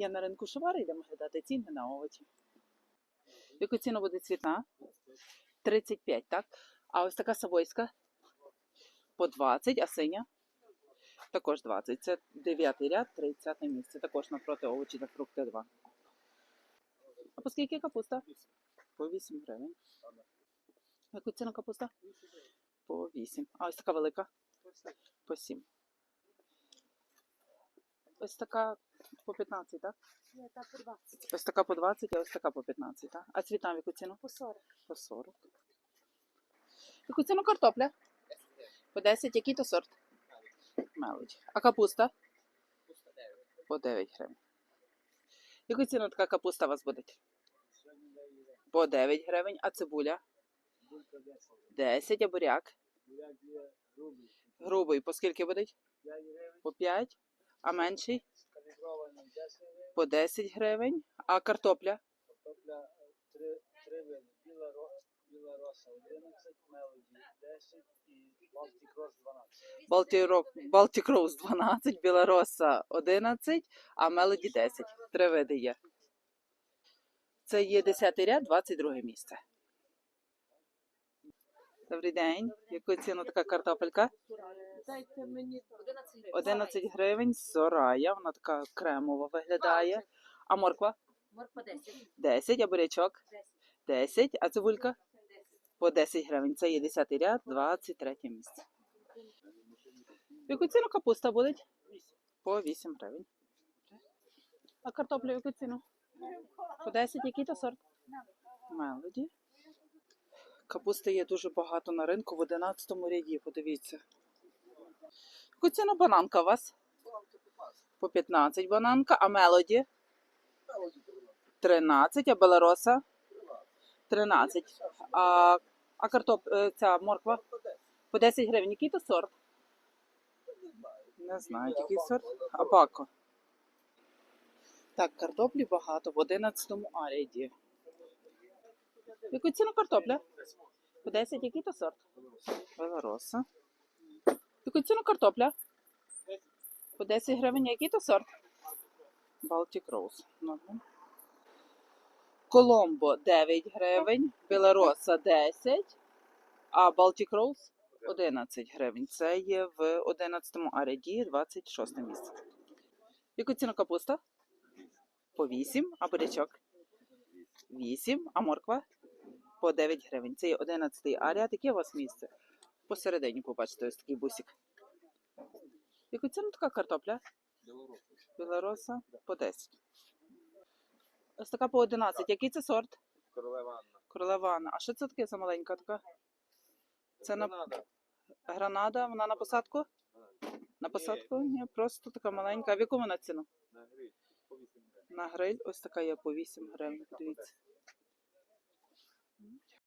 Я на ринку Шовари йдемо глядати ціни на овочі. Яку ціну буде цвітна? 35, так? А ось така савойська по 20, а синя? Також 20. Це 9 ряд, 30 місце. Також напроти овочі та фрукти 2. А по скільки капуста? По 8 гривень. Яку ціну капуста? По 8. А ось така велика? По 7. Ось така по 15, так? Ні, та по 20. Ось така по 20, а ось така по 15, так? А цвітам яку ціну? По 40. По 40. Яку ціну картопля? По 10. Який то сорт? Мелодь. А капуста? По 9 гривень. Яку ціну така капуста у вас буде? По 9 гривень. А цибуля? 10. А буряк? Грубий. По скільки буде? По 5. А менший? По 10 гривень. А картопля? Картопля три, три види. Біла, біла роса 11, мелоді 10 і Балтік Рос 12. Балтірок, Балтік Роуз 12, Білороса 11, а Мелоді 10. Три види є. Це є 10 ряд, 22 місце. Добрий день. Яку ціну така картопелька? Дайте мені 11 гривень. 11 гривень, сорая, вона така кремова виглядає. А морква? Морква 10. 10, а бурячок? 10, а цибулька? По 10 гривень. Це є 10 ряд, 23 місце. Яку ціну капуста буде? По 8 гривень. А картоплю яку ціну? По 10, який то сорт? Мелоді. Капусти є дуже багато на ринку в 11 ряді, подивіться. Яку ціну бананка у вас? По 15 бананка, а мелоді? 13, а белароса? 13. А, а картоп, е, ця морква? По 10 гривень. Який то сорт? Не знаю, який сорт. Абако. Так, картоплі багато в 11 му аряді. Яку ціну картопля? По 10, який то сорт? Белароса. Яку ціну картопля? По 10 гривень, який то сорт? Baltic Rose. Добре. Коломбо 9 гривень, Білороса 10, а Baltic Rose 11 гривень. Це є в 11 аряді 26 місце. Яку ціну капуста? По 8, а бурячок? 8, а морква? По 9 гривень. Це є 11 аріад. Яке у вас місце? Посередині побачите ось такий бусик. Яку ціну така картопля? Білороса по 10. Ось така по 11. Який це сорт? Королева Анна. Королева Анна. А що це таке за маленька така? Це на гранада, вона на посадку? На посадку? Ні, просто така маленька. А в яку вона ціну? На гриль. По 8 гривень. На гриль ось така є по 8 гривень. Дивіться.